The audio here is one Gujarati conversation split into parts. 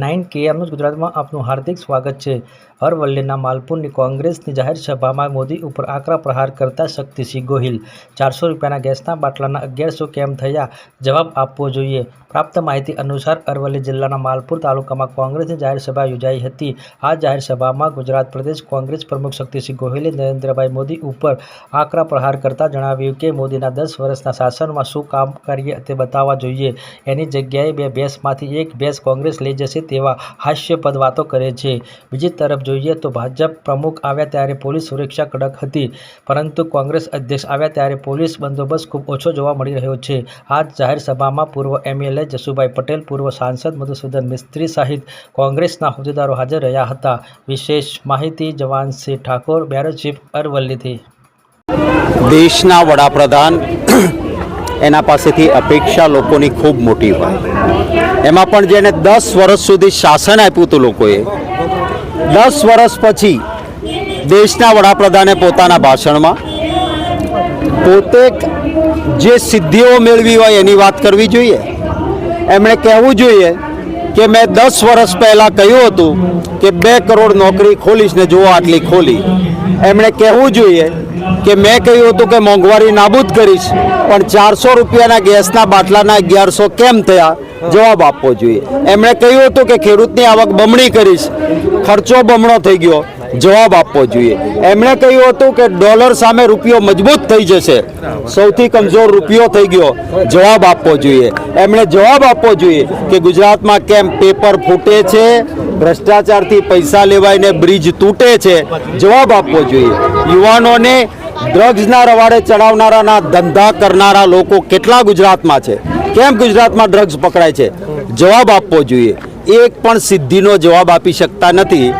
નાઇન કેએમનું ગુજરાતમાં આપનું હાર્દિક સ્વાગત છે. અરવલ્લીના માલપુરની કોંગ્રેસની જાહેર સભામાં મોદી ઉપર આકરા પ્રહાર કરતા શક્તિસિંહ ગોહિલ. ચારસો રૂપિયાના ગેસના બાટલાના અગિયારસો કેમ થયા? જવાબ આપવો જોઈએ. પ્રાપ્ત માહિતી અનુસાર અરવલ્લી જિલ્લાના માલપુર તાલુકામાં કોંગ્રેસની જાહેર સભા યોજાઈ હતી. આ જાહેર સભામાં ગુજરાત પ્રદેશ કોંગ્રેસ પ્રમુખ શક્તિસિંહ ગોહિલે નરેન્દ્રભાઈ મોદી ઉપર આકરા પ્રહાર કરતા જણાવ્યું કે મોદીના દસ વર્ષના શાસનમાં શું કામ કરીએ તે બતાવવા જોઈએ. એની જગ્યાએ બે ભેંસમાંથી એક ભેંસ કોંગ્રેસ લઈ જશે તેવા હાસ્યપદ વાતો કરે છે. બીજી તરફ જોઈએ તો ભાજપ પ્રમુખ આવ્યા ત્યારે પોલીસ સુરક્ષા કડક હતી, પરંતુ કોંગ્રેસ અધ્યક્ષ આવ્યા ત્યારે પોલીસ બંદોબસ્ત ખૂબ ઓછો જોવા મળી રહ્યો છે. આ જાહેર સભામાં પૂર્વ એમએલએ જસુભાઈ પટેલ, પૂર્વ સાંસદ મધુસૂદન મિસ્ત્રી સહિત કોંગ્રેસના હોદ્દેદારો હાજર રહ્યા હતા. વિશેષ માહિતી જવાનસિંહ ઠાકોર બ્યુરો ચીફ અરવલ્લીથી. દેશના વડાપ્રધાન એના પાસેથી અપેક્ષા લોકોની ખૂબ મોટી હોય. એમાં પણ જેને દસ વર્ષ સુધી શાસન આપ્યું હતું લોકોએ, દસ વર્ષ પછી દેશના વડાપ્રધાને પોતાના ભાષણમાં પોતે જે સિદ્ધિઓ મેળવી હોય એની વાત કરવી જોઈએ. એમણે કહેવું જોઈએ કે મેં દસ વર્ષ પહેલાં કહ્યું હતું કે બે કરોડ નોકરી ખોલીશ ને જુઓ આટલી ખોલી. એમણે કહેવું જોઈએ કે મેં કહ્યું હતું કે મોંઘવારી નાબૂદ કરીશ, પણ ચારસો રૂપિયાના ગેસના બાટલાના અગિયારસો કેમ થયા? જવાબ આપવો જોઈએ. એમણે કહ્યું હતું કે ખેડૂતની આવક બમણી કરીશ. ખર્ચો બમણો થઈ ગયો. જવાબ આપવો જોઈએ. એમણે કહ્યું હતું કે ડોલર સામે રૂપિયો મજબૂત થઈ જશે. સૌથી કમજોર રૂપિયો થઈ ગયો. જવાબ આપવો જોઈએ. એમણે જવાબ આપવો જોઈએ કે ગુજરાતમાં કેમ પેપર ફૂટે છે, ભ્રષ્ટાચારથી પૈસા લેવાઈને બ્રિજ તૂટે છે. જવાબ આપવો જોઈએ. યુવાનોને ડ્રગ્સના રવાડે ચડાવનારાના ધંધા કરનારા લોકો કેટલા ગુજરાતમાં છે? કેમ ગુજરાતમાં ડ્રગ્સ પકડાય છે? જવાબ આપવો જોઈએ. એક પણ સિદ્ધિનો જવાબ આપી શકતા નથી.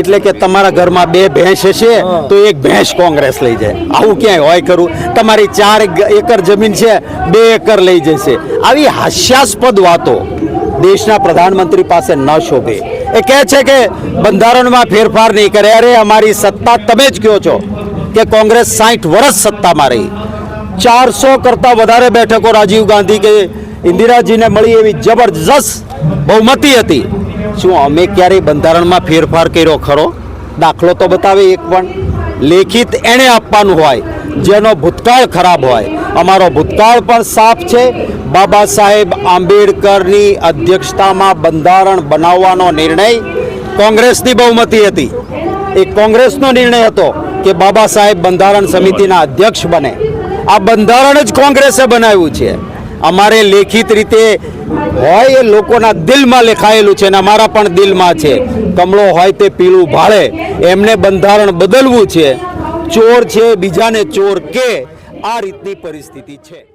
એટલે કે તમારા ઘરમાં બે ભેંસ હશે તો એક ભેંસ કોંગ્રેસ લઈ જાય. આવું ક્યાંય હોય ખરું? તમારી ચાર એકર જમીન છે બે એકર લઈ જશે. આવી હાસ્યાસ્પદ વાતો દેશના પ્રધાનમંત્રી પાસે ન શોભે. એ કહે છે કે બંધારણમાં ફેરફાર નહીં કરે. અરે અમારી સત્તા તમે જ કહો છો કે કોંગ્રેસ સાઠ વર્ષ સત્તામાં રહી. ચારસો કરતાં વધારે બેઠકો રાજીવ ગાંધી કે ઇન્દિરાજીને મળી એવી જબરજસ્ત બહુમતી હતી. શું, અમે ક્યારેય બંધારણમાં ફેરફાર કર્યો ખરો? દાખલો તો બતાવે એક પણ. લેખિત એણે આપવાનું હોય, જેનો ભૂતકાળ ખરાબ હોય. અમારો ભૂતકાળ પણ સાફ છે. બાબા સાહેબ આંબેડકરની અધ્યક્ષતામાં બંધારણ બનાવવાનો નિર્ણય કોંગ્રેસની બહુમતી હતી. એ કોંગ્રેસનો નિર્ણય હતો કે બાબા સાહેબ બંધારણ સમિતિના અધ્યક્ષ બને. આ બંધારણ જ કોંગ્રેસે બનાવ્યું છે. અમારે લેખિત રીતે હોય એ લોકોના દિલમાં લેખાયેલું છે અને અમારા પણ દિલમાં છે. કમળો હોય તે પીળું ભાળે. એમને બંધારણ બદલવું છે. ચોર છે બીજાને ચોર કે આ રીતની પરિસ્થિતિ છે.